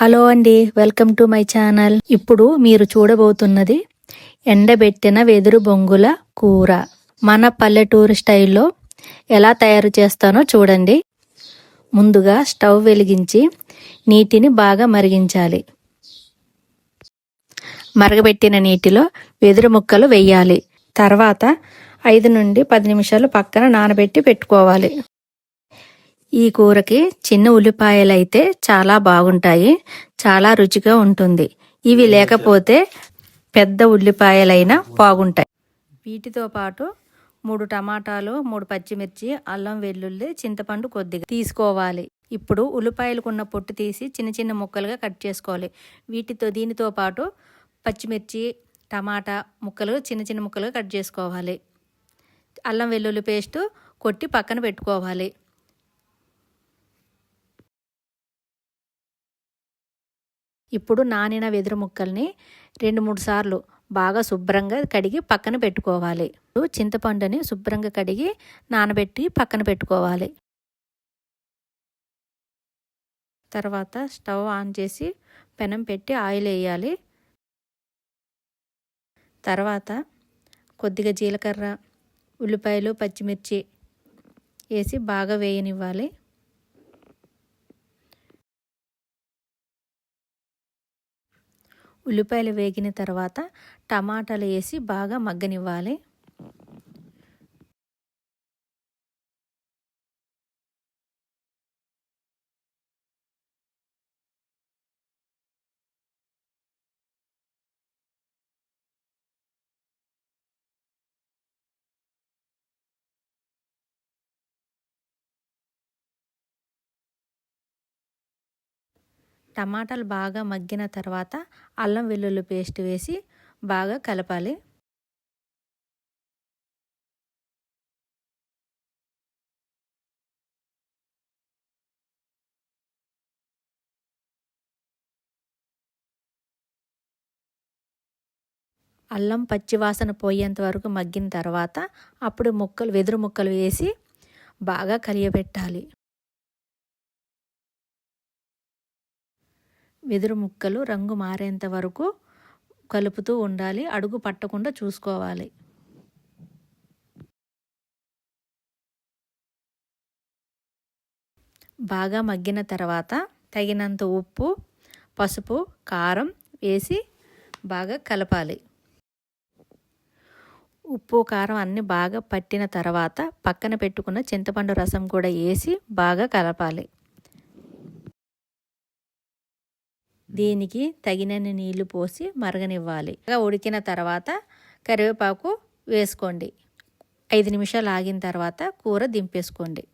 Hello అండి welcome to my channel. ఇప్పుడు మీరు చూడబోతున్నది ఎండబెట్టిన వెదురు బొంగుల కూర. మన పల్లెటూరు స్టైల్లో ఎలా తయారు చేస్తానో చూడండి. ముందుగా స్టవ్ వెలిగించి నీటిని బాగా మరిగించాలి. మరగబెట్టిన నీటిలో వెదురు ముక్కలు వెయ్యాలి తర్వాత ఐదు నుండి పది నిమిషాలు పక్కన నానబెట్టి పెట్టుకోవాలి. ఈ కూరకి చిన్న ఉల్లిపాయలు అయితే చాలా బాగుంటాయి. చాలా రుచిగా ఉంటుంది. ఇవి లేకపోతే పెద్ద ఉల్లిపాయలైనా బాగుంటాయి. వీటితో పాటు మూడు టమాటాలు మూడు పచ్చిమిర్చి అల్లం వెల్లుల్లి చింతపండు కొద్దిగా తీసుకోవాలి. ఇప్పుడు ఉల్లిపాయలకున్న పొట్టు తీసి చిన్న చిన్న ముక్కలుగా కట్ చేసుకోవాలి. వీటితో దీనితో పాటు పచ్చిమిర్చి టమాటా ముక్కలు చిన్న చిన్న ముక్కలుగా కట్ చేసుకోవాలి. అల్లం వెల్లుల్లి పేస్ట్ కొట్టి పక్కన పెట్టుకోవాలి. ఇప్పుడు నానిన వెదురు ముక్కల్ని రెండు మూడు సార్లు బాగా శుభ్రంగా కడిగి పక్కన పెట్టుకోవాలి. చింతపండుని శుభ్రంగా కడిగి నానబెట్టి పక్కన పెట్టుకోవాలి. తర్వాత స్టవ్ ఆన్ చేసి పెనం పెట్టి ఆయిల్ వేయాలి. తర్వాత కొద్దిగా జీలకర్ర ఉల్లిపాయలు పచ్చిమిర్చి వేసి బాగా వేయనివ్వాలి. ఉల్లిపాయలు వేగిన తర్వాత టమాటాలు వేసి బాగా మగ్గనివ్వాలి. టమాటాలు బాగా మగ్గిన తర్వాత అల్లం వెల్లుల్లి పేస్ట్ వేసి బాగా కలపాలి. అల్లం పచ్చివాసన పోయేంత వరకు మగ్గిన తర్వాత అప్పుడు ముక్కలు వెదురు ముక్కలు వేసి బాగా కలియబెట్టాలి. వెదురు ముక్కలు రంగు మారేంత వరకు కలుపుతూ ఉండాలి. అడుగు పట్టకుండా చూసుకోవాలి. బాగా మగ్గిన తర్వాత తగినంత ఉప్పు పసుపు కారం వేసి బాగా కలపాలి. ఉప్పు కారం అన్నీ బాగా పట్టిన తర్వాత పక్కన పెట్టుకున్న చింతపండు రసం కూడా వేసి బాగా కలపాలి. దీనికి తగినన్ని నీళ్ళు పోసి మరగనివ్వాలి. ఉడికిన తర్వాత కరివేపాకు వేసుకోండి. ఐదు నిమిషాలు ఆగిన తర్వాత కూర దింపేసుకోండి.